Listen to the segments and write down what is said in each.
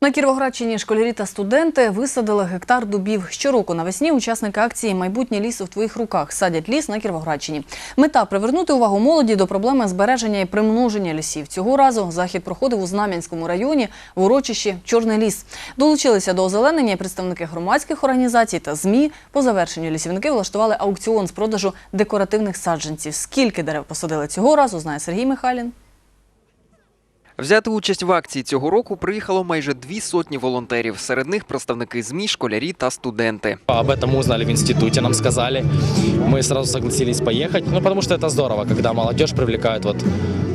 На Кіровоградщині школярі та студенти висадили гектар дубів. Щороку навесні учасники акції Майбутнє лісу в твоїх руках садять ліс на Кіровоградщині. Мета привернути увагу молоді до проблеми збереження і примноження лісів. Цього разу захід проходив у Знам'янському районі в урочищі Чорний ліс. Долучилися до озеленення представники громадських організацій та ЗМІ. По завершенню лісівники влаштували аукціон з продажу декоративних саджанців. Скільки дерев посадили цього разу, знає Сергій Михайлін. Взяти участь в акції цього року приїхало майже дві сотні волонтерів. Серед них представники ЗМІ, школярі та студенти. Об этом мы узнали в институте, нам сказали. Мы сразу согласились поехать, ну потому что это здорово, когда молодежь привлекают вот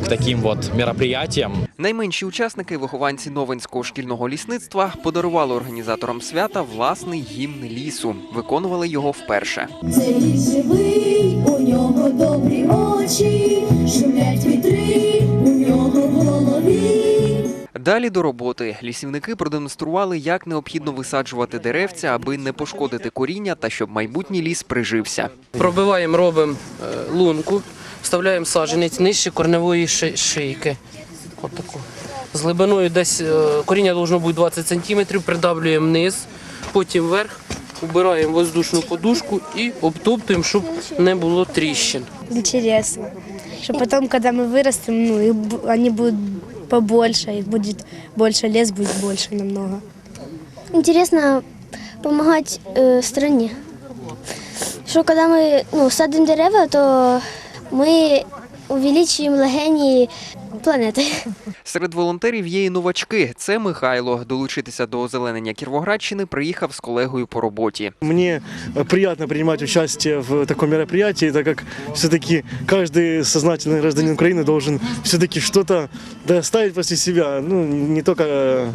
к таким вот мероприятиям. Найменші учасники, вихованці Новинського шкільного лісництва, подарували організаторам свята власний гімн лісу. Виконували його вперше. Цей ліс живий, у нього добрі очі, шумлять Далі до роботи лісівники продемонстрували, як необхідно висаджувати деревця, аби не пошкодити коріння та щоб майбутній ліс прижився. Пробиваємо, робимо е, лунку, вставляємо саджанець нижче корневої шийки. От таку. З глибиною десь е, коріння должно бути 20 см, придавлюємо вниз, потім вверх, убираємо воздушну подушку і обтоптуємо, щоб не було тріщин. интересно. Что потом, когда мы вырастем, ну, их бу- они будут побольше, их будет больше, лес будет больше намного. Интересно помогать э, стране. Что когда мы ну, садим дерева, то мы увеличиваем легені планети. Серед волонтерів є і новачки. Це Михайло. Долучитися до озеленення Кіровоградщини приїхав з колегою по роботі. Мне э, приятно принимать участие в таком мероприятии, так как все-таки каждый сознательный гражданин Украины должен все-таки что-то да, оставить после себя. Ну, не только э,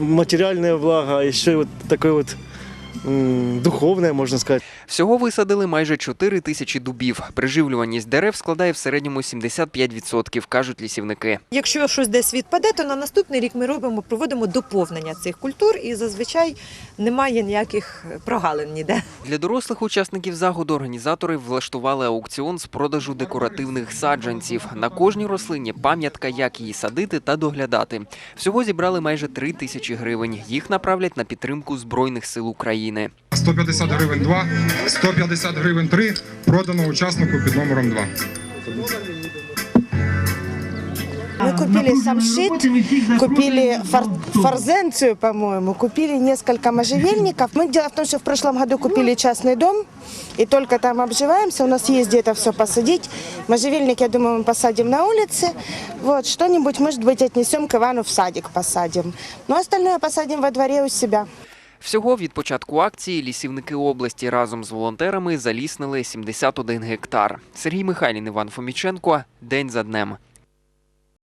материальное благо, а еще и вот такое вот м, духовное, можно сказать. Всього висадили майже 4 тисячі дубів. Приживлюваність дерев складає в середньому 75%, кажуть лісівники. Якщо щось десь відпаде, то на наступний рік ми робимо, проводимо доповнення цих культур і зазвичай немає ніяких прогалин ніде. Для дорослих учасників заходу організатори влаштували аукціон з продажу декоративних саджанців. На кожній рослині пам'ятка, як її садити та доглядати. Всього зібрали майже 3 тисячі гривень. Їх направлять на підтримку Збройних сил України. 150 гривень 2, 150 гривень 3, продано учаснику під номером 2. Мы купили самшит, купили фор- форзенцию, по-моему, купили несколько можжевельников. Мы дело в том, что в прошлом году купили частный дом, и только там обживаемся. У нас есть где-то все посадить. Можжевельник, я думаю, мы посадим на улице. Вот, что-нибудь, может быть, отнесем к Ивану в садик посадим. Но остальное посадим во дворе у себя. Всього від початку акції лісівники області разом з волонтерами заліснили 71 гектар. Сергій Михайлін, Іван Фоміченко. День за днем.